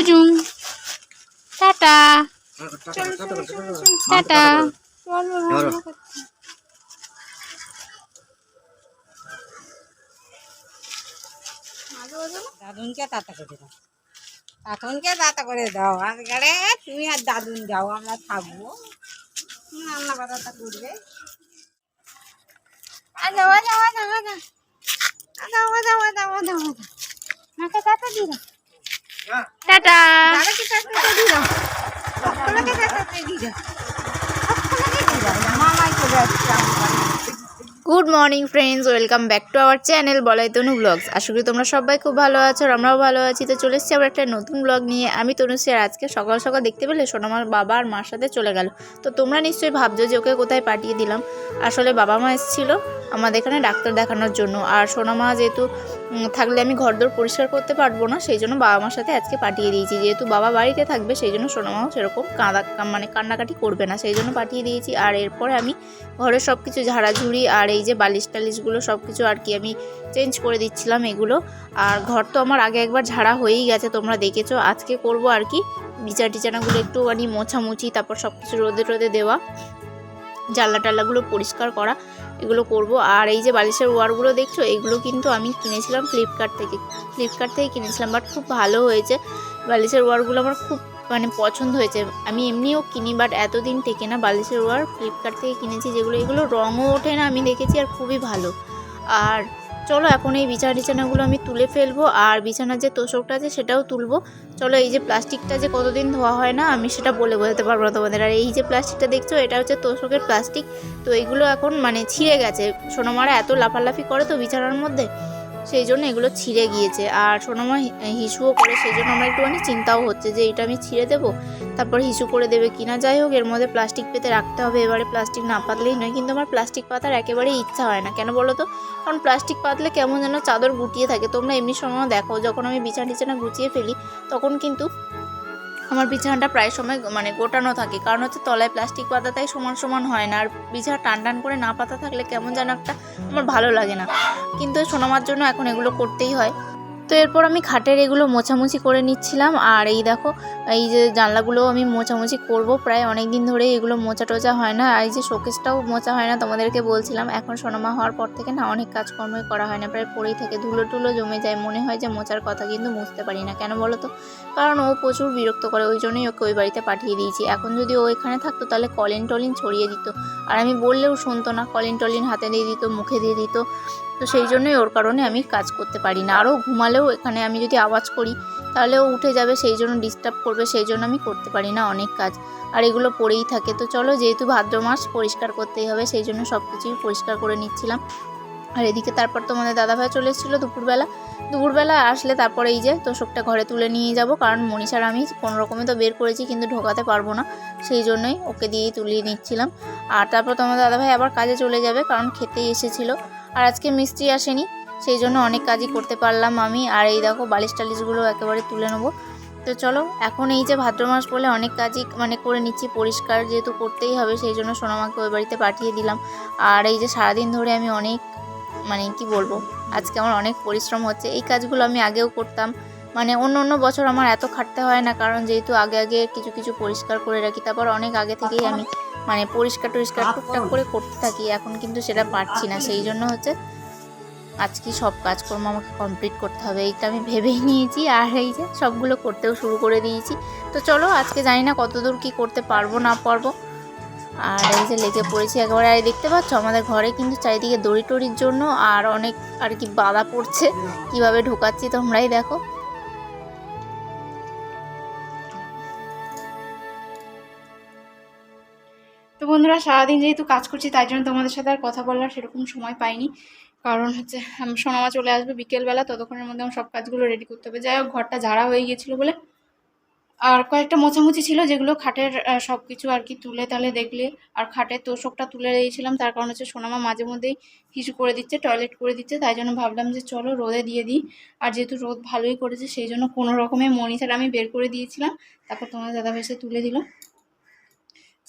বুঝুন। Tata. Tata. দাদুনকে তাতা করে দাও। দাদুনকে তাতা করে দাও। আর তুমি আর দাদুন যাও আমরা থাকব। তুমি রান্না বান্নাটা করবে। আদা আদা আদা আদা আদা আদা আদা আদা আদা মাকে টাটা দি দাও। টাটা দাদাকে তাতা দিয়ে good morning friends welcome back to our channel Balai Tanu blogs আশা করি তোমরা সবাই খুব ভালো আছো আর আমরাও ভালো আছি। তো চলে এসেছি আবার একটা নতুন ব্লগ নিয়ে। আমি তনুশ্রী আর আজকে সকাল সকাল দেখতে পেলে সোনামার বাবা আর মার সাথে চলে গেল। তো তোমরা নিশ্চয়ই ভাবছ যে ওকে কোথায় পাঠিয়ে দিলাম। আসলে বাবা মা এসেছিল আমাদের এখানে ডাক্তার দেখানোর জন্য। আর সোনামা যেহেতু থাকলে আমি ঘরদোর পরিষ্কার করতে পারব না, সেই জন্য বাবা মার সাথে আজকে পাঠিয়ে দিয়েছি। যেহেতু বাবা বাড়িতে থাকবে, সেই জন্য সোনামাও সেরকম কাঁদা মানে কান্নাকাটি করবে না, সেই জন্য পাঠিয়ে দিয়েছি। আর এরপরে আমি ঘরের সব কিছু ঝাড়াঝুড়ি আর এই যে বালিশ টালিশগুলো সব কিছু আর কি আমি চেঞ্জ করে দিচ্ছিলাম এগুলো। আর ঘর তো আমার আগে একবার ঝাড়া হয়েই গেছে, তোমরা দেখেছ। আজকে করব আর কি, বিচার টিচানাগুলো একটুখানি মোছামুছি, তারপর সব কিছু রোদে রোদে দেওয়া, জানলা টাল্লাগুলো পরিষ্কার করা। এগুলো করব। আর এই যে বালিশের ওয়ারগুলো দেখছ, এগুলো কিন্তু আমি কিনেছিলাম ফ্লিপকার্ট থেকে। ফ্লিপকার্ট থেকে কিনেছিলাম বাট খুব ভালো হয়েছে। বালিশের ওয়ারগুলো আমার খুব মানে পছন্দ হয়েছে। আমি এমনিও কিনি বাট এতদিন টেকে না বালিশের ওয়ার ফ্লিপকার্ট থেকে কিনেছি, যেগুলো, এগুলো রঙও ওঠে না, আমি দেখেছি, আর খুবই ভালো। আর চলো এখন এই বিছানা টিছানাগুলো আমি তুলে ফেলব, আর বিছানার যে তোষকটা আছে সেটাও তুলবো। চলো এই যে প্লাস্টিকটা যে কতদিন ধোয়া হয় না, আমি সেটা বলে বোঝাতে পারব না তোমাদের। আর এই যে প্লাস্টিকটা দেখছ, এটা হচ্ছে তোষকের প্লাস্টিক। তো এইগুলো এখন মানে ছিঁড়ে গেছে। সোনামারা এত লাফালাফি করে তো বিছানার মধ্যে। সেই জন্য এগুলো ছিঁড়ে গিয়েছে। আর সোনামা হি- হিসুও করে, সেই জন্য আমার একটুখানি চিন্তাও হচ্ছে যে এটা আমি ছিঁড়ে দেবো, তারপর হিসু করে দেবে কিনা। যাই হোক, এর মধ্যে প্লাস্টিক পেতে রাখতে হবে। এবারে প্লাস্টিক না পাতলেই নয়, কিন্তু আমার প্লাস্টিক পাতার একেবারেই ইচ্ছা হয় না। কেন বলো তো? কারণ প্লাস্টিক পাতলে কেমন যেন চাদর গুটিয়ে থাকে। তোমরা এমনি সময় দেখো, যখন আমি বিছানা টিছানা গুছিয়ে ফেলি, তখন কিন্তু আমার বিছানাটা প্রায় সময় মানে গোটানো থাকে। কারণ হচ্ছে তলায় প্লাস্টিক পাতা তাই সমান সমান হয় না। আর বিছানা টান টান করে না পাতা থাকলে কেমন যেন একটা আমার ভালো লাগে না। কিন্তু সোনামার জন্য এখন এগুলো করতেই হয়। তো এরপর আমি খাটের এগুলো মোছামুছি করে নিচ্ছিলাম। আর এই দেখো, এই যে জানলাগুলো আমি মোছামুছি করব। প্রায় অনেক দিন ধরে এগুলো মোচা টোচা হয় না। আর এই যে শোকেসটাও মোচা হয় না, তোমাদেরকে বলছিলাম, এখন সোনামা হওয়ার পর থেকে না অনেক কাজকর্মই করা হয় না। প্রায় পড়েই থেকে ধুলো টুলো জমে যায়। মনে হয় যে মোচার কথা কিন্তু মুছতে পারি না। কেন বলো তো? কারণ ও প্রচুর বিরক্ত করে, ওই জন্যই ওকে ওই বাড়িতে পাঠিয়ে দিয়েছি। এখন যদি ও এখানে থাকতো, তাহলে কলিন টলিন ছড়িয়ে দিত। আর আমি বললেও শুনতো না কলিন টলিন হাতে দিয়ে দিত, মুখে দিয়ে দিত। তো সেই জন্যই ওর কারণে আমি কাজ করতে পারি না। আরও ঘুমালেও এখানে আমি যদি আওয়াজ করি তাহলে ও উঠে যাবে, সেই জন্য ডিস্টার্ব করবে, সেই জন্য আমি করতে পারি না অনেক কাজ। আর এগুলো পড়েই থাকে। তো চলো, যেহেতু ভাদ্র মাস, পরিষ্কার করতেই হবে, সেই জন্য সব কিছুই পরিষ্কার করে নিচ্ছিলাম। আর এদিকে তারপর তোমাদের দাদাভাই চলে এসেছিল দুপুরবেলা। দুপুরবেলা আসলে তারপরে এই যে তোষকটা ঘরে তুলে নিয়ে যাব, কারণ মনীষার আমি কোনো রকমে তো বের করেছি, কিন্তু ঢোকাতে পারব না। সেই জন্যই ওকে দিয়েই তুলিয়ে নিচ্ছিলাম। আর তারপর তোমাদের দাদাভাই আবার কাজে চলে যাবে, কারণ খেতেই এসেছিল। আর আজকে মিস্ত্রি আসেনি। সেই জন্য অনেক কাজই করতে পারলাম আমি। আর এই দেখো বালিশ টালিশগুলো একেবারে তুলে নেব। তো চলো এখন এই যে ভাদ্র মাস বলে অনেক কাজই মানে করে নিচ্ছি পরিষ্কার যেহেতু করতেই হবে সেই জন্য সোনামাকে ওই বাড়িতে পাঠিয়ে দিলাম। আর এই যে সারাদিন ধরে আমি অনেক মানে কি বলব আজকে আমার অনেক পরিশ্রম হচ্ছে। এই কাজগুলো আমি আগেও করতাম। মানে অন্য অন্য বছর আমার এত খাটতে হয় না কারণ যেহেতু আগে আগে কিছু কিছু পরিষ্কার করে রাখি তারপর অনেক আগে থেকেই আমি মানে পরিষ্কার টরিষ্কার টুকটাক করে করতে থাকি এখন কিন্তু সেটা পারছি না। সেই জন্য হচ্ছে আজকে সব কাজকর্ম আমাকে কমপ্লিট করতে হবে, এইটা আমি ভেবেই নিয়েছি। আর এই যে সবগুলো করতেও শুরু করে দিয়েছি। তো চলো, আজকে জানি না কতদূর কি করতে পারব, না পারব। আর এই যে লেগে পড়েছি একেবারে, আর দেখতে পাচ্ছ, আমাদের ঘরে কিন্তু চারিদিকে দড়ি টড়ির জন্য আর অনেক আর কি বাধা পড়ছে। কীভাবে ঢোকাচ্ছি তোমরাই দেখো। তো বন্ধুরা, সারাদিন যেহেতু কাজ করছি, তাই জন্য তোমাদের সাথে আর কথা বলার সেরকম সময় পাইনি। কারণ হচ্ছে সোনামা চলে আসবে বিকেলবেলা, ততক্ষণের মধ্যে আমার সব কাজগুলো রেডি করতে হবে। যাই হোক, ঘরটা ঝাড়া হয়ে গিয়েছিল বলে। আর কয়েকটা মোছামুছি ছিল, যেগুলো খাটের সব কিছু আর কি তুলে তালে দেখলে। আর খাটের তোষকটা তুলে দিয়েছিলাম, তার কারণ হচ্ছে সোনামা মাঝে মধ্যেই কিছু করে দিচ্ছে টয়লেট করে দিচ্ছে। তাই জন্য ভাবলাম যে চলো রোদে দিয়ে দিই। আর যেহেতু রোদ ভালোই করেছে, সেই জন্য কোনো রকমে মনিটার আমি বের করে দিয়েছিলাম। তারপর তোমার দাদা ভেসে তুলে দিল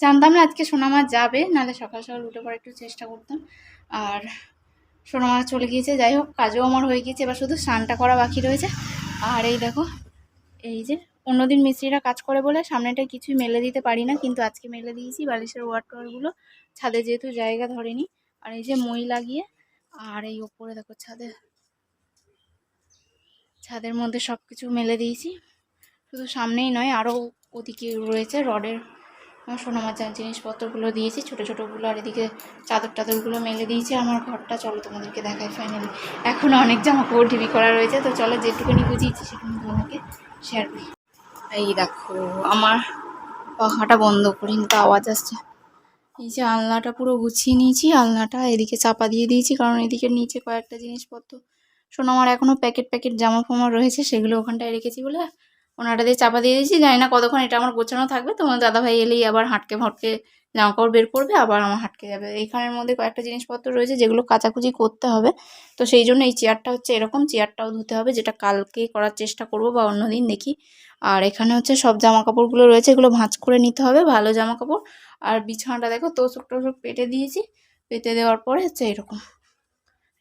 জানতাম না আজকে সোনামা যাবে, নাহলে সকাল সকাল উঠে পড়ে একটু চেষ্টা করতাম। আর সোনামা চলে গিয়েছে, যাই হোক, কাজও আমার হয়ে গিয়েছে, এবার শুধু স্নানটা করা বাকি রয়েছে। আর এই দেখো, এই যে অন্যদিন মিস্ত্রিরা কাজ করে বলে সামনেটা কিছুই মেলে দিতে পারি না, কিন্তু আজকে মেলে দিয়েছি বালিশের ওয়ার টোয়ারগুলো ছাদে যেহেতু জায়গা ধরেনি, আর এই যে মই লাগিয়ে, আর এই ওপরে দেখো ছাদে, ছাদের মধ্যে সব কিছু মেলে দিয়েছি। শুধু সামনেই নয় আরও ওদিকে রয়েছে রডের সোনামার জিনিসপত্রগুলো দিয়েছি, ছোটো ছোটোগুলো আর এদিকে চাদর টাদরগুলো মেলে দিয়েছি। আমার ঘরটা চলো তোমাদেরকে দেখাই ফাইনালি এখনও অনেক জামা কাপড় ঢিবি করা রয়েছে, তো চলো যেটুকুনি বুঝিয়েছি সেটুকু তোমাদেরকে শেয়ার করি। এই দেখো, আমার পাখাটা বন্ধ করি তো আওয়াজ আসছে। এই যে আলনাটা পুরো গুছিয়ে নিয়েছি, আলনাটা এদিকে চাপা দিয়ে দিয়েছি, কারণ এদিকে নিচে কয়েকটা জিনিসপত্র শোনো আমার এখনও প্যাকেট প্যাকেট জামা ফামা রয়েছে, সেগুলো ওখানটায় রেখেছি বলে ওনাটা দিয়ে চাপা দিয়ে দিয়েছি। জানি না কতক্ষণ এটা আমার গোছানো থাকবে। তোমার দাদাভাই এলেই আবার হাঁটকে জামা কাপড় বের করবে, আবার আমার হাঁটকে যাবে। এইখানের মধ্যে কয়েকটা জিনিসপত্র রয়েছে যেগুলো কাচাকুচি করতে হবে। তো সেই জন্য এই চেয়ারটা হচ্ছে এরকম। চেয়ারটাও ধুতে হবে, যেটা কালকে করার চেষ্টা করব বা অন্যদিন দেখি। আর এখানে হচ্ছে সব জামা কাপড়গুলো রয়েছে, এগুলো ভাঁজ করে নিতে হবে, ভালো জামা কাপড়। আর বিছানাটা দেখো তোষক টোষক পেটে দিয়েছি। পেতে দেওয়ার পরে হচ্ছে এরকম।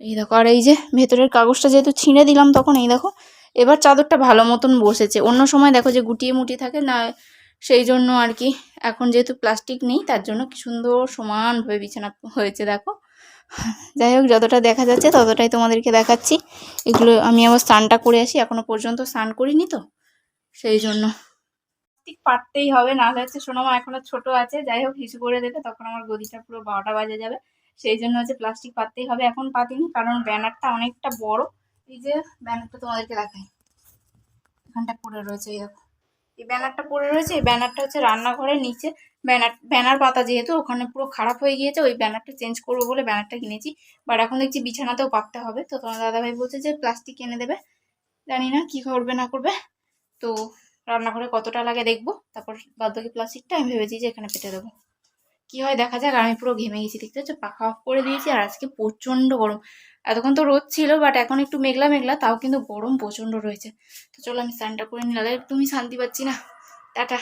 এই দেখো, আর এই যে ভেতরের কাগজটা যেহেতু ছিঁড়ে দিলাম তখন, এই দেখো এবার চাদরটা ভালো মতন বসেছে। অন্য সময় দেখো যে গুটিয়ে মুটি থাকে না, সেই জন্য আর কি। এখন যেহেতু প্লাস্টিক নেই, তার জন্য কি সুন্দর সমানভাবে বিছানা হয়েছে, দেখো। যাই হোক, যতটা দেখা যাচ্ছে ততটাই তোমাদেরকে দেখাচ্ছি। এগুলো আমি আবার স্নানটা করে আসি, এখনও পর্যন্ত স্নান করিনি তো, সেই জন্য। প্লাস্টিক পাততেই হবে নাহলে হচ্ছে সোনামা এখনও ছোট আছে, যাই হোক, হিসু করে দেবে, তখন আমার গদিটা পুরো বারোটা বাজে যাবে। সেই জন্য হচ্ছে প্লাস্টিক পাততেই হবে, এখন পাতিনি, কারণ ব্যানারটা অনেকটা বড়। এই যে ব্যানারটা তোমাদেরকে দেখাই। এখানটা পড়ে রয়েছে, এই দেখো। এই ব্যানারটা পড়ে রয়েছে, এই ব্যানারটা হচ্ছে রান্নাঘরের নিচে। ব্যানার ব্যানার পাতা যেহেতু, ওখানে পুরো খারাপ হয়ে গিয়েছে, ওই ব্যানারটা চেঞ্জ করব বলে ব্যানারটা কিনেছি। বাট এখন দেখছি বিছানাতেও পাততে হবে। তো তোমার দাদাভাই বলছে যে প্লাস্টিক এনে দেবে। জানি না কী করবে, না করবে। তো রান্নাঘরে কতটা লাগে দেখব। তারপর বাদ বাকি প্লাস্টিকটা আমি ভেবেছি যে এখানে পেটে দেবো। কি হয়? দেখা যাক। আর আমি পুরো ঘেমে গেছি, দেখতে হচ্ছে পাখা অফ করে দিয়েছি আর আজকে প্রচণ্ড গরম। এতক্ষণ তো রোদ ছিল বাট এখন একটু মেঘলা মেঘলা, তাও কিন্তু গরম প্রচণ্ড রয়েছে। তো চলো আমি স্নানটা করে নিলাম তুমি শান্তি পাচ্ছি না। টাটা।